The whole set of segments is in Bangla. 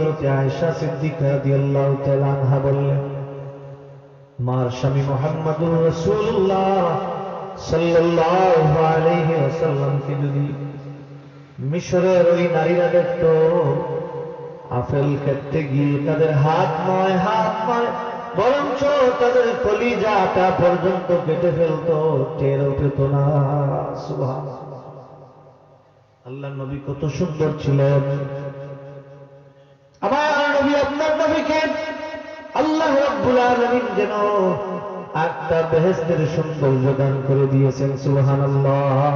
হযরত আয়েশা সিদ্দিকা রাদিয়াল্লাহু তাআলা আনহা বললেন, মার স্বামী মুহাম্মদুর রাসূলুল্লাহ সাল্লাল্লাহু আলাইহি ওয়াসাল্লামকে যদি মিশরের ওই নারীরা দেখত আপেল খেতে গিয়ে তাদের হাত নয় হাত নয়, বরঞ্চ তাদের কলিজাটা পর্যন্ত কেটে ফেলতো টেরও পেত না। সুবহান আল্লাহ নবী কত সুন্দর ছিলেন। আমার নবী আপনার নবীকে আল্লাহ যেন একটা বেহেশতের সৌন্দর্য দান করে দিয়েছেন, সুবহানাল্লাহ।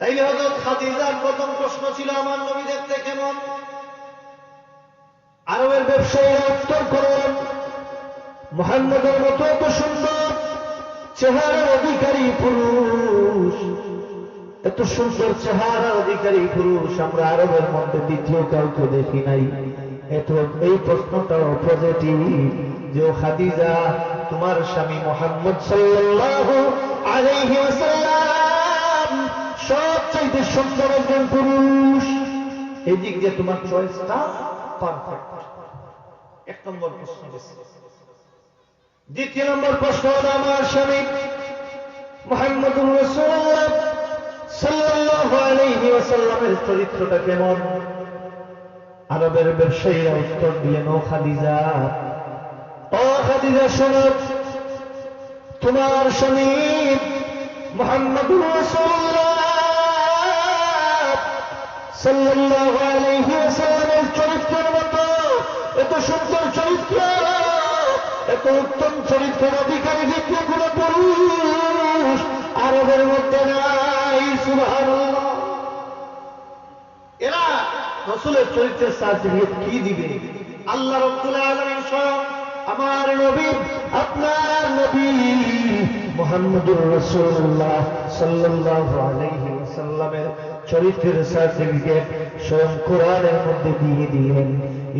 তাইলে খাদিজার প্রথম প্রশ্ন ছিল, আমার নবী দেখতে কেমন? আরবের ব্যবসায়ীরা উত্তর করেন মোহাম্মদের মতো এত সুন্দর, চেহারার অধিকারী পুরুষ। সুন্দর চেহারার অধিকারী পুরুষ, আমরা আরবের মধ্যে দ্বিতীয় কাউকে দেখি নাই। এই প্রশ্নটাও পজিটিভ যে খাদিজা, তোমার স্বামী মোহাম্মদ সবচাইতে সুন্দর একজন পুরুষ। এই দিক দিয়ে তোমার চয়েসটা পারফেক্ট এক নম্বর প্রশ্ন দ্বিতীয় নম্বর প্রশ্ন আমার স্বামী মোহাম্মদুর রাসূলুল্লাহ। ওয়াসাল্লামের চরিত্রটা কেমন? আরবের ব্যবসায়ীরা উত্তর দিলেন ও খাদিজা ও খাদিজা, শোনো, তোমার স্বামী আলাইহি ওয়াসাল্লামের চরিত্রের মতো, এত সুন্দর চরিত্র, এত উত্তম চরিত্রের অধিকারী দ্বিতীয় কোন পুরুষ আরবের মধ্যে নাই, সুবহানাল্লাহ। এরা রসুলের চরিত্রের সার্টিফিকেট কি দিবে? আল্লাহ রব্বুল আলামিন স্বয়ং আমার নবী, আপনার নবী মুহাম্মদুর রাসূলুল্লাহ সাল্লাল্লাহু আলাইহি ওয়াসাল্লামের চরিত্রের সার্টিফিকেট স্বয়ং কোরআনের মধ্যে দিয়ে দিলেন,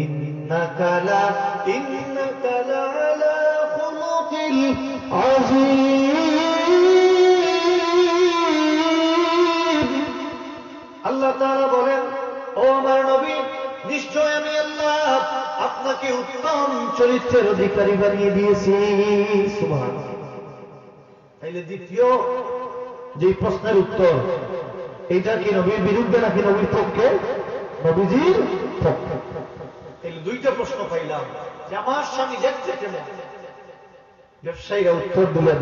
ইন্নাকা লা ইন্নাকা লা আলা আল্লাহ তাআলা বলেন, ও আমার নবী, নিশ্চয় আমি আল্লাহ আপনাকে উত্তম চরিত্রের অধিকারী বানিয়ে দিয়েছি। তাইলে দ্বিতীয় যে প্রশ্নের উত্তর, এটা কি নবীর বিরুদ্ধে নাকি নবীর পক্ষে? নবীজির পক্ষে। তাইলে দুইটা প্রশ্ন পাইলাম, যে আমার স্বামী দেখতে কেমন? ব্যবসায়ীরা উত্তর দিলেন,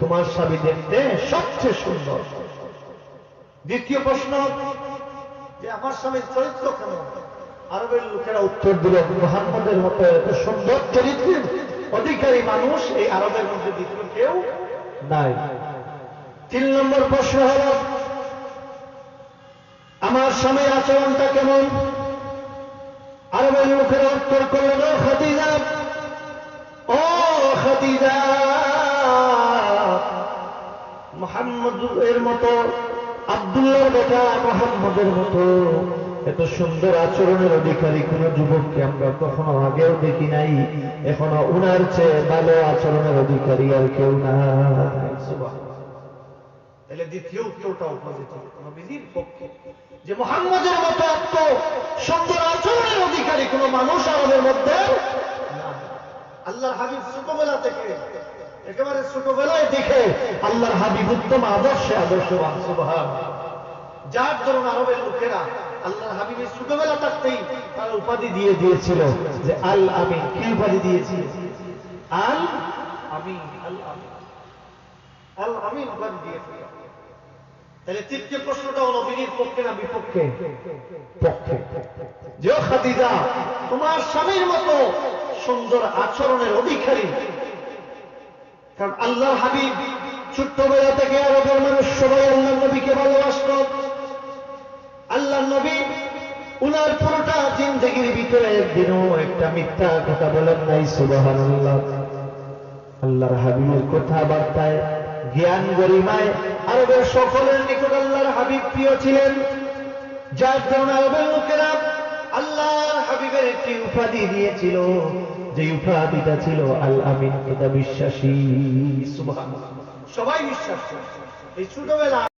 তোমার স্বামী দেখতে সবচেয়ে সুন্দর। দ্বিতীয় প্রশ্ন, যে আমার স্বামীর চরিত্র কেমন? আরবের লোকেরা উত্তর দিলেন মোহাম্মদের মতো এত সুন্দর চরিত্রের অধিকারী মানুষ এই আরবের মধ্যে দ্বিতীয় কেউ নাই। তিন নম্বর প্রশ্ন হল, আমার স্বামীর আচরণটা কেমন? আরবের লোকেরা উত্তর করলেন ও খাদিজা ও খাদিজা মোহাম্মদ এর মতো আব্দুল্লাহর বেটা মোহাম্মদের মতো। এত সুন্দর আচরণের অধিকারী কোন যুবককে আমরা কখনো আগেও দেখি নাই। এখনও উনার চেয়ে ভালো আচরণের অধিকারী আর কেউ পক্ষে? যে মোহাম্মদের মতো এত সুন্দর আচরণের অধিকারী কোন মানুষ আমাদের মধ্যে না আল্লাহর হাবিব ছোটবেলা থেকে একেবারে ছোটবেলায় দেখে আল্লাহর হাবিব উত্তম আদর্শে আদর্শবান, সুবহান। যার ধরুন আরবের লোকেরা আল্লাহর হাবিবের ছোটবেলা থাকতেই তার উপাধি দিয়ে দিয়েছিল যে আল আমিন। কি উপাধি দিয়েছিল? আল আমি আল আমিন। আল আমিন উপাধি দিয়েছিল। তাহলে তৃতীয় প্রশ্নটাও নবীর পক্ষে না বিপক্ষে? পক্ষে। যে খাদিজা, তোমার স্বামীর মতো সুন্দর আচরণের অধিকারী কারণ আল্লাহর হাবিব ছোট্টবেলা থেকে আরবের মানুষ সবাই আল্লাহ নবীকে ভালোবাসত। আল্লাহ নবী উনার পুরোটা জিন্দগির ভিতরে একদিনও একটা মিথ্যা কথা বলেন নাই সুবাহান আল্লাহ আল্লাহর হাবিবের কথাবার্তায়, জ্ঞান গরিমায় আরবের সকলের নিকট আল্লাহর হাবিব প্রিয় ছিলেন। যার জন্য আরবের লোকেরা আল্লাহর হাবিবের একটি উপাধি দিয়েছিল। যে উপাধিটা ছিল আল আমিন এটা বিশ্বাসী। সবাই বিশ্বাস। এই ছোটবেলা